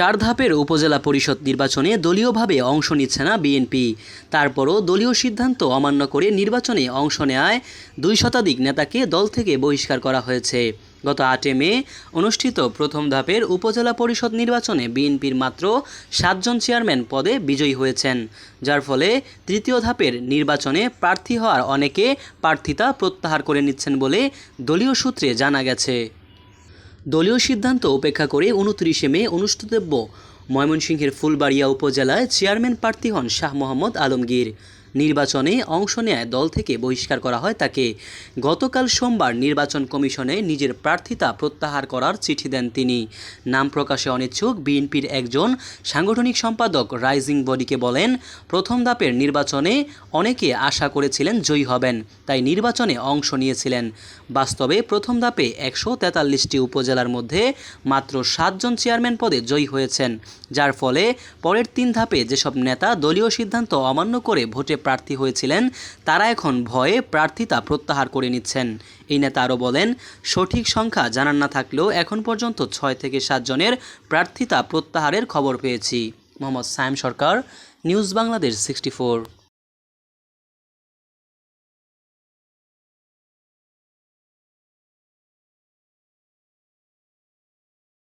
চার ধাপের উপজেলা পরিষদ নির্বাচনে দলীয়ভাবে অংশ নিচ্ছে না বিএনপি। তারপরও দলীয় সিদ্ধান্ত অমান্য করে নির্বাচনে অংশ নেয় দুই শতাধিক নেতাকে দল থেকে বহিষ্কার করা হয়েছে। গত আটে মে অনুষ্ঠিত প্রথম ধাপের উপজেলা পরিষদ নির্বাচনে বিএনপির মাত্র সাতজন চেয়ারম্যান পদে বিজয়ী হয়েছেন, যার ফলে তৃতীয় ধাপের নির্বাচনে প্রার্থী হওয়ার অনেকে প্রার্থিতা প্রত্যাহার করে নিচ্ছেন বলে দলীয় সূত্রে জানা গেছে। দলীয় সিদ্ধান্ত উপেক্ষা করে উনত্রিশে মে অনুষ্ঠিতব্য। ময়মনসিংহের ফুলবাড়িয়া উপজেলায় চেয়ারম্যান প্রার্থী হন শাহ মোহাম্মদ আলমগীর। নির্বাচনে অংশ নেয় দল থেকে বহিষ্কার করা হয় তাকে। গতকাল সোমবার নির্বাচন কমিশনে নিজের প্রার্থিতা প্রত্যাহার করার চিঠি দেন তিনি। নাম প্রকাশে অনিচ্ছুক বিএনপির একজন সাংগঠনিক সম্পাদক রাইজিং বডিকে বলেন, প্রথম ধাপের নির্বাচনে অনেকে আশা করেছিলেন জয়ী হবেন, তাই নির্বাচনে অংশ নিয়েছিলেন। বাস্তবে প্রথম ধাপে একশো তেতাল্লিশটি উপজেলার মধ্যে মাত্র সাতজন চেয়ারম্যান পদে জয়ী হয়েছেন, যার ফলে পরের তিন ধাপে যেসব নেতা দলীয় সিদ্ধান্ত অমান্য করে ভোটে প্রার্থী হয়েছিলেন, তারা এখন ভয়ে প্রার্থিতা প্রত্যাহার করে নিচ্ছেন। এই নেতা আরও বলেন, সঠিক সংখ্যা জানান না থাকলেও এখন পর্যন্ত ছয় থেকে সাতজনের প্রার্থিতা প্রত্যাহারের খবর পেয়েছি। Mohammad Sayem Sarkar, news Bangladesh sixty